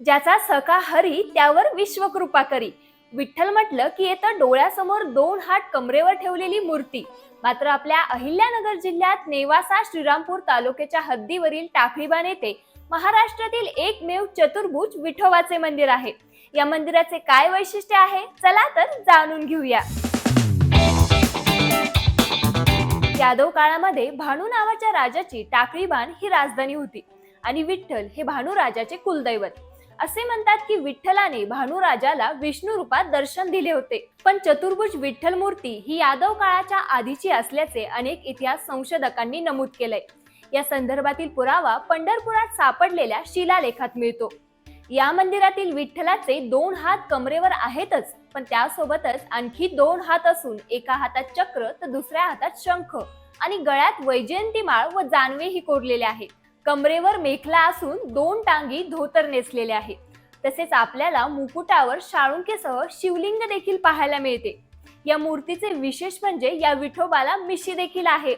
ज्याचा सखा हरी त्यावर विश्वकृपा करी. विठ्ठल म्हटलं की येतं डोळ्यासमोर दोन हात कमरेवर ठेवलेली मूर्ती. मात्र आपल्या अहिल्यानगर जिल्ह्यात नेवासा श्रीरामपूर तालुक्याच्या हद्दीवरील टाकळीबान येथे महाराष्ट्रातील एकमेव चतुर्भुज विठोबाचे मंदिर आहे. या मंदिराचे काय वैशिष्ट्य आहे? चला तर जाणून घेऊया. यादव काळामध्ये भानू नावाच्या राजाची टाकळीबान ही राजधानी होती आणि विठ्ठल हे भानू राजाचे कुलदैवत. असे म्हणतात की विठ्ठलाने भानुराजाला विष्णू रूपात दर्शन दिले होते. पण चतुर्भुज विठ्ठल मूर्ती ही यादव काळाच्या आधीची असल्याचे अनेक इतिहास संशोधकांनी नमूद केलंय. या संदर्भातील पुरावा पंढरपुरात सापडलेल्या शिलालेखात मिळतो. या मंदिरातील विठ्ठलाचे दोन हात कमरेवर आहेतच पण त्यासोबतच आणखी दोन हात असून एका हातात चक्र तर दुसऱ्या हातात शंख आणि गळ्यात वैजयंती माळ व जानवे ही कोरलेले आहेत कमरेवर मेखला असून दोन टांगी धोतर नेसलेले आहे तसेच आपल्याला मुकुटावर शाळुंकेसह शिवलिंग देखील पाहायला मिळते. या मूर्तीचे विशेष म्हणजे या विठोबाला मिशी देखील आहे.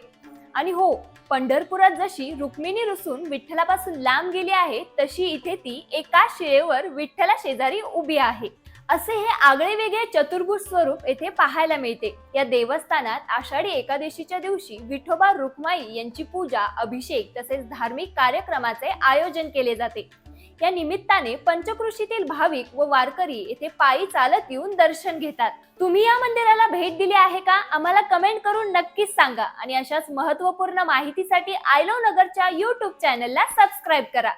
आणि हो पंढरपुरात जशी रुक्मिणी रुसून विठ्ठलापासून लांब गेली आहे तशी इथे ती एका शिळेवर विठ्ठला शेजारी उभी आहे. असे हे आगळे वेगळे चतुर्भुज स्वरूप येथे पाहायला मिळते. या देवस्थानात आषाढी एकादशीच्या दिवशी विठोबा रुक्माई यांची पूजा अभिषेक तसेच धार्मिक कार्यक्रमाचे आयोजन केले जाते. या निमित्ताने पंचकृषीतील भाविक व वारकरी येथे पायी चालत येऊन दर्शन घेतात. तुम्ही या मंदिराला भेट दिली आहे का? आम्हाला कमेंट करून नक्कीच सांगा आणि अशाच महत्त्वपूर्ण माहितीसाठी आयलो नगरच्या युट्यूब चॅनलला सबस्क्राईब करा.